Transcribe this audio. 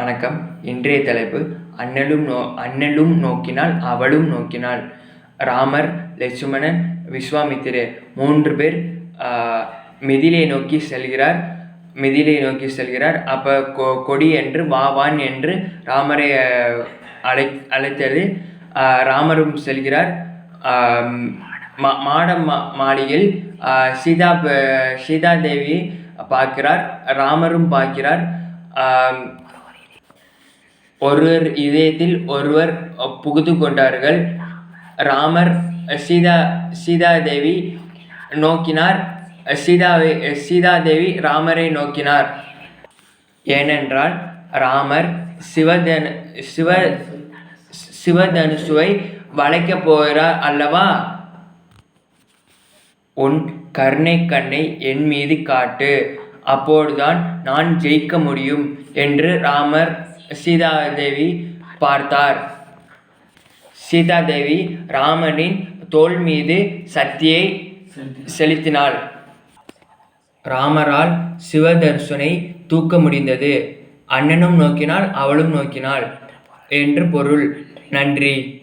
வணக்கம். இன்றைய தலைப்பு அண்ணலும் நோ அண்ணலும் நோக்கினாள் அவளும் நோக்கினாள் ராமர் லட்சுமணன் விஸ்வாமித்திரர் மூன்று பேர் மிதிலை நோக்கி செல்கிறார். மிதிலை நோக்கி செல்கிறார். அப்போ கொ கொடி என்று வா வான் என்று ராமரை அழை அழைத்தது. ராமரும் செல்கிறார். மா மாட மா மாளிகையில் சீதா சீதா தேவியை பார்க்கிறார். ராமரும் பார்க்கிறார். ஒருவர் இதயத்தில் ஒருவர் புகுந்து கொண்டார்கள். ராமர் சீதா சீதாதேவி நோக்கினார். சீதாவை சீதாதேவி ராமரை நோக்கினார். ஏனென்றால் ராமர் சிவதன சிவ சிவதனுசுவை வளைக்கப் போகிறார் அல்லவா? உன் கருணை கண்ணை என் மீது காட்டு. அப்போதுதான் நான் ஜெயிக்க முடியும் என்று ராமர் சீதாதேவி பார்த்தார். சீதாதேவி ராமனின் தோள் மீது சக்தியை செலுத்தினாள். ராமரால் சிவதர்சனை தூக்க முடிந்தது. அண்ணனும் நோக்கினாள் அவளும் நோக்கினாள். என்று பொருள். நன்றி.